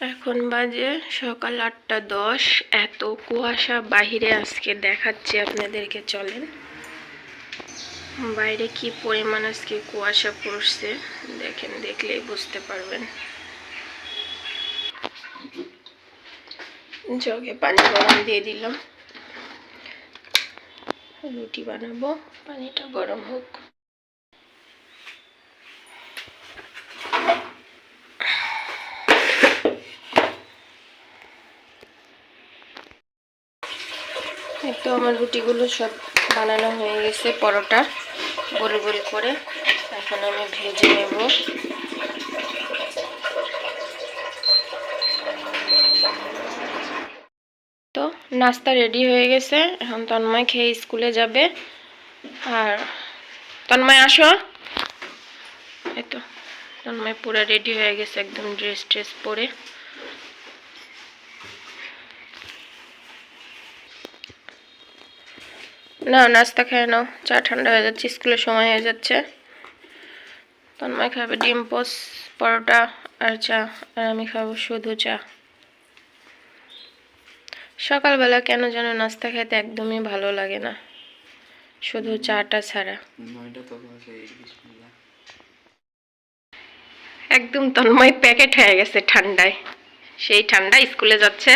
এখন বাজে সকাল আটটা দশ। এত কুয়াশা, বাহিরে আজকে দেখাচ্ছি আপনাদেরকে, চলেন। বাইরে কি পরিমাণ আজকে কুয়াশা পড়ছে, দেখেন, দেখলেই বুঝতে পারবেন। জগে পানি গরম দিয়ে দিলাম। রুটি বানাবো, পানিটা গরম হোক। তো আমার রুটিগুলো সব বানানো হয়ে গেছে পরোটা গোল গোল করে। এখন আমি ভেজে নেব। তো নাস্তা রেডি হয়ে গেছে। এখন তন্ময় খেয়ে স্কুলে যাবে। আর তন্ময়, আসো। এই তো, তন্ময় পুরো রেডি হয়ে গেছে, একদম ড্রেস ট্রেস পরে। না নাস্তা খেয়ে নাও। চা ঠান্ডা হয়ে যাচ্ছে স্কুলের সময় হয়ে যাচ্ছে। তন্ময় খাবে ডিম পোস পরোটা আর চা আর আমি খাব শুধু চা। সকালবেলা কেন যেন নাস্তা খেতে একদমই ভালো লাগে না। শুধু চাটা ছাড়া। একদম তন্ময় প্যাকেট হয়ে গেছে ঠান্ডায়। সেই ঠান্ডা স্কুলে যাচ্ছে।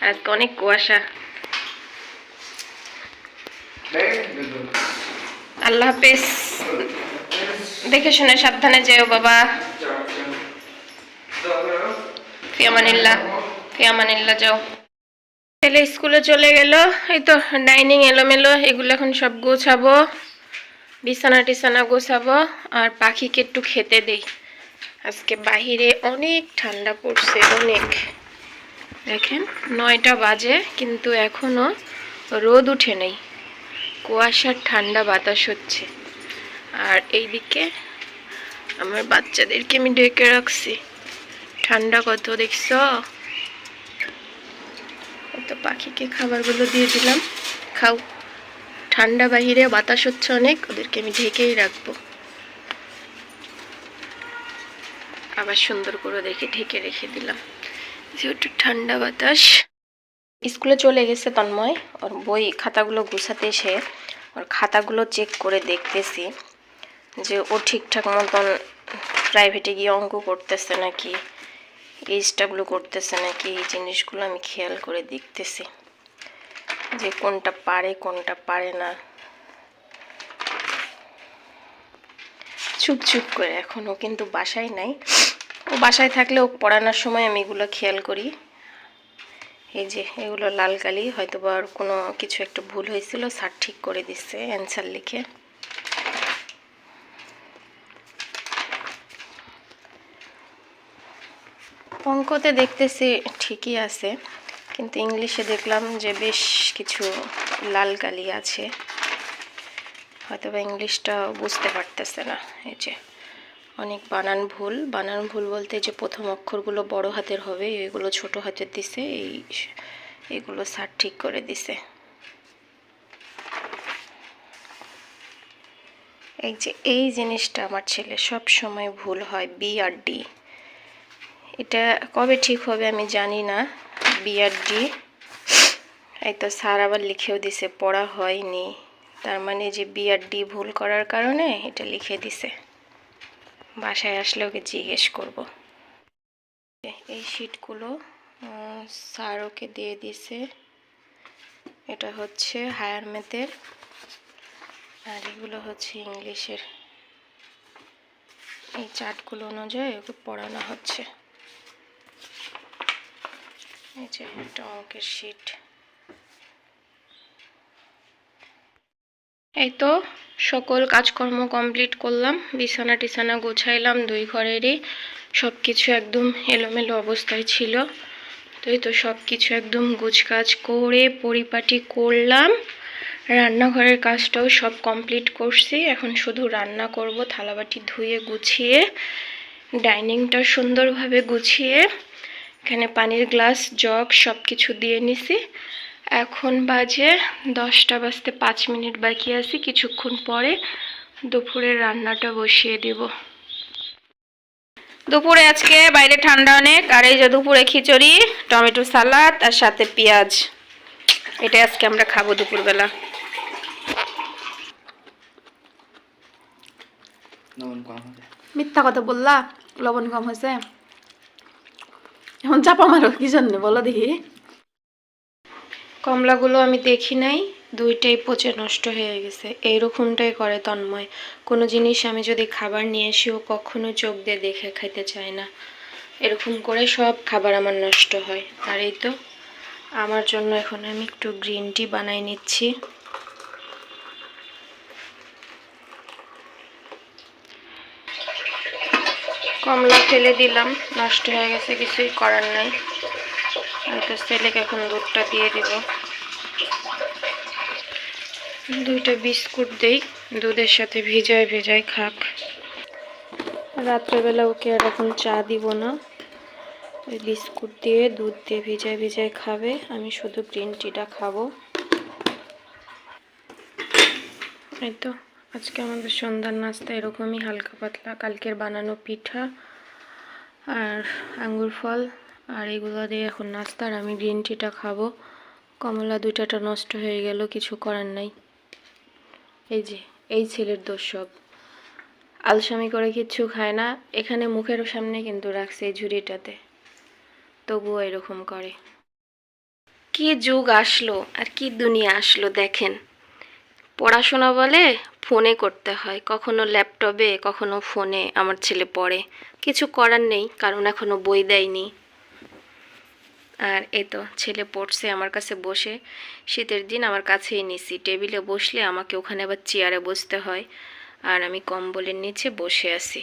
আর আজকে অনেক কুয়াশা। আল্লাহ হাফেজ। দেখে শুনে সাবধানে যেও বাবা। ফিয়ামানিল্লাহ ফিয়ামানিল্লাহ যাও। ছেলে স্কুলে চলে গেল, এই তো ডাইনিং এলোমেলো, এগুলো এখন সব গোছাবো। বিছানা টিছানা গোছাবো, আর পাখিকে একটু খেতে দেই। আজকে বাহিরে অনেক ঠান্ডা পড়ছে, অনেক। দেখেন, নয়টা বাজে, কিন্তু এখনও রোদ উঠে নেই। কুয়াশার ঠান্ডা বাতাস হচ্ছে। আর এইদিকে আমার বাচ্চাদেরকে আমি ডেকে রাখছি। ঠান্ডা কত দেখছ? তো পাখিকে খাবারগুলো দিয়ে দিলাম। খাও। ঠান্ডা বাহিরে বাতাস হচ্ছে অনেক, ওদেরকে আমি ঢেকেই রাখব। আবার সুন্দর করে দেখে ঢেকে রেখে দিলাম। যেহেতু ঠান্ডা বাতাস স্কুলে চলে গেছে তন্ময়। ওর বই খাতাগুলো গুছাতে এসে ওর খাতাগুলো চেক করে দেখতেছি যে ও ঠিকঠাক মতন প্রাইভেটে গিয়ে অঙ্ক করতেছে নাকি এইজটাগুলো করতেছে নাকি, এই জিনিসগুলো আমি খেয়াল করে দেখতেছি যে কোনটা পারে কোনটা পারে না। চুপ চুপ করে এখনও কিন্তু বাসায় নাই। ও বাসায় থাকলে ও পড়ানোর সময় আমি এগুলো খেয়াল করি। এই যে, এগুলো লাল কালি হয়তো বা আর কোনো কিছু একটা ভুল হয়েছিল, স্যার ঠিক করে দিচ্ছে অ্যান্সার লিখে। অঙ্কতে দেখতেছি ঠিকই আছে, কিন্তু ইংলিশে দেখলাম যে বেশ কিছু লাল কালি আছে। হয়তো বা ইংলিশটা বুঝতে পারতেছে না, এই যে। অনেক বানান ভুল। বানান ভুল বলতে যে প্রথম অক্ষরগুলো বড় হাতের হবে, এগুলো ছোট হাতের দিছে, এই এগুলো স্যার ঠিক করে দিছে। এই যে, এই জিনিসটা আমার ছেলে সব সময় ভুল হয়, বি আর ডি। এটা কবে ঠিক হবে আমি জানি না, বি আর ডি। এই তো স্যার আবার লিখেও দিছে, পড়া হয়নি। তার মানে যে বি আর ডি ভুল করার কারণে এটা লিখে দিছে। বাসায় আসলে ওকে জিজ্ঞেস করব। এই শিটগুলো স্যার ওকে দিয়ে দিছে এটা হচ্ছে হায়ার ম্যাথের আর এগুলো হচ্ছে ইংলিশের। এই চার্টগুলো অনুযায়ী ওকে পড়ানো হচ্ছে। এই যে একটা অঙ্কের শিট এই তো সকল কাজকর্ম কমপ্লিট করলাম, বিছানা টিছানা গোছাইলাম, দুই ঘরেরই সব কিছু একদম এলোমেলো অবস্থায় ছিল। তো এই তো সব কিছু একদম গুছকাজ করে পরিপাটি করলাম। রান্নাঘরের কাজটাও সব কমপ্লিট করছি। এখন শুধু রান্না করব, থালাবাটি ধুয়ে গুছিয়ে, ডাইনিংটা সুন্দরভাবে গুছিয়ে, এখানে পানির গ্লাস, জগ সব কিছু দিয়ে নিছি। এখন বাজে দশটা বাজতে পাঁচ মিনিট বাকি আছে কিছুক্ষণ পরে দুপুরের রান্নাটা বসিয়ে দেব। দুপুরে আজকে বাইরে ঠান্ডা অনেক আর এই যে দুপুরে খিচুড়ি টমেটো সালাদ আর সাথে পেঁয়াজ। এটা আজকে আমরা খাব দুপুরবেলা। লবণ কম হবে। মিথ্যা কথা বললা? লবণ কম হয়েছে? এখন চাপা মারো কি জন্য? বলো দেখি। কমলাগুলো আমি দেখি নাই, দুইটাই পচে নষ্ট হয়ে গেছে। এইরকমটাই করে তন্ময়। কোনো জিনিস আমি যদি খাবার নিয়ে আসি, ও কখনো চোখ দিয়ে দেখে খাইতে চায় না। এরকম করে সব খাবার আমার নষ্ট হয়। আর এই তো, আমার জন্য এখন আমি একটু গ্রিন টি বানাই নিচ্ছি। কমলা ফেলে দিলাম, নষ্ট হয়ে গেছে, কিছুই করার নাই। আমি তো ছেলেকে এখন দুধটা দিয়ে দিব। দুইটা বিস্কুট দেই, দুধের সাথে ভিজায় ভিজায় খাক। রাত্রেবেলা ওকে আর এখন চা দিব না। ওই বিস্কুট দিয়ে, দুধ দিয়ে ভিজায় ভিজায় খাবে। আমি শুধু গ্রিন টিটা খাব। এই তো, আজকে আমাদের সন্ধ্যার নাস্তা এরকমই, হালকা পাতলা। কালকের বানানো পিঠা আর আঙ্গুর ফল। আর এগুলো দিয়ে এখন নাস্তা আর আমি গ্রিন টিটা খাব। কমলা দুইটাটা নষ্ট হয়ে গেল, কিছু করার নাই। এই যে, এই ছেলের দোষ সব। আলসামি করে কিচ্ছু খায় না, এখানে মুখের সামনে কিন্তু রাখছে এই ঝুড়িটাতে। তবুও এরকম করে। কি যুগ আসলো আর কি দুনিয়া আসলো দেখেন। পড়াশোনা বলে ফোনে করতে হয়, কখনো ল্যাপটপে, কখনো ফোনে, আমার ছেলে পড়ে। কিছু করার নেই, কারণ এখনও বই দেয়নি। আর এই তো ছেলে পড়ছে আমার কাছে বসে। শীতের দিন আমার কাছেই নিছি। টেবিলে বসলে আমাকে ওখানে আবার চেয়ারে বসতে হয়। আর আমি কম্বলের নিচে বসে আছি।